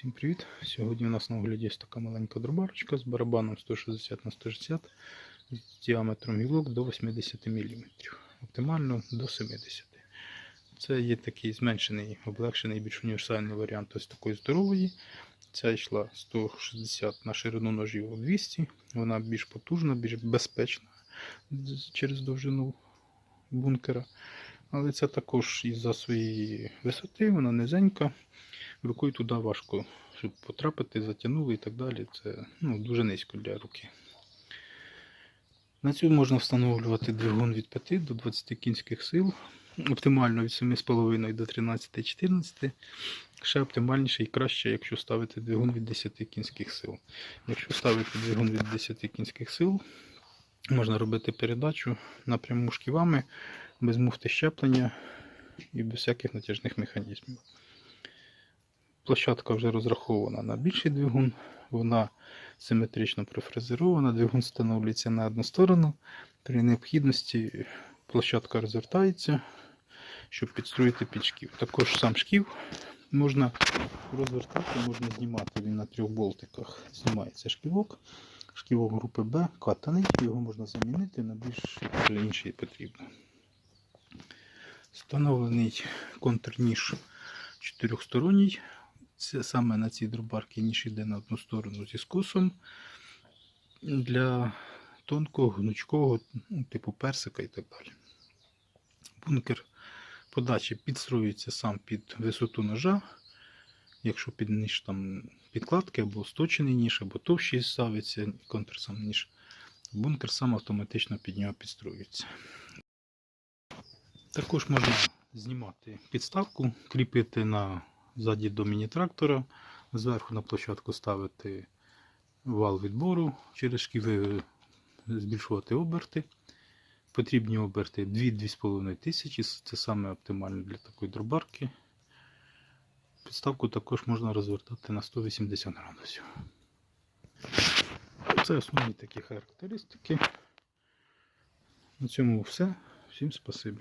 Всім привіт! Сьогодні у нас на огляді ось така маленька дробарочка з барабаном 160 на 160 з діаметром гілок до 80 мм, оптимально до 70 Це є такий зменшений, облегшений, більш універсальний варіант ось такої здорової. Ця йшла 160 на ширину ножів 200, вона більш потужна, більш безпечна через довжину бункера. Але це також із-за своєї висоти, вона низенька. Рукою туди важко, щоб потрапити, затягнули і так далі. Це ну, дуже низько для руки. На цю можна встановлювати двигун від 5 до 20 кінських сил. Оптимально від 7,5 до 13-14. Ще оптимальніше і краще, якщо ставити двигун від 10 кінських сил. Якщо ставити двигун від 10 кінських сил, можна робити передачу напряму шківами, без муфти щеплення і без всяких натяжних механізмів. Площадка вже розрахована на більший двигун, вона симетрично профрезерована, двигун встановлюється на одну сторону. При необхідності площадка розвертається, щоб підстроїти під шків. Також сам шків можна розвертати, можна знімати він на трьох болтиках. Знімається шківок. Шківок групи Б катаний, його можна замінити на більш інший потрібно. Встановлений контрніж чотирьохсторонній. Саме на цій дробарці ніж йде на одну сторону зі скосом для тонкого, гнучкого, ну, типу персика і так далі. Бункер подачі підстроюється сам під висоту ножа. Якщо під ніж там підкладки або сточений ніж, або товщий ставиться контр сам ніж, бункер сам автоматично під нього підстроюється. Також можна знімати підставку, кріпити на ззаді до міні-трактора, зверху на площадку ставити вал відбору, через шківи збільшувати оберти. Потрібні оберти 2-2,5 тисячі, це саме оптимально для такої дробарки. Підставку також можна розвертати на 180 градусів. Це основні такі характеристики. На цьому все. Всім спасибі.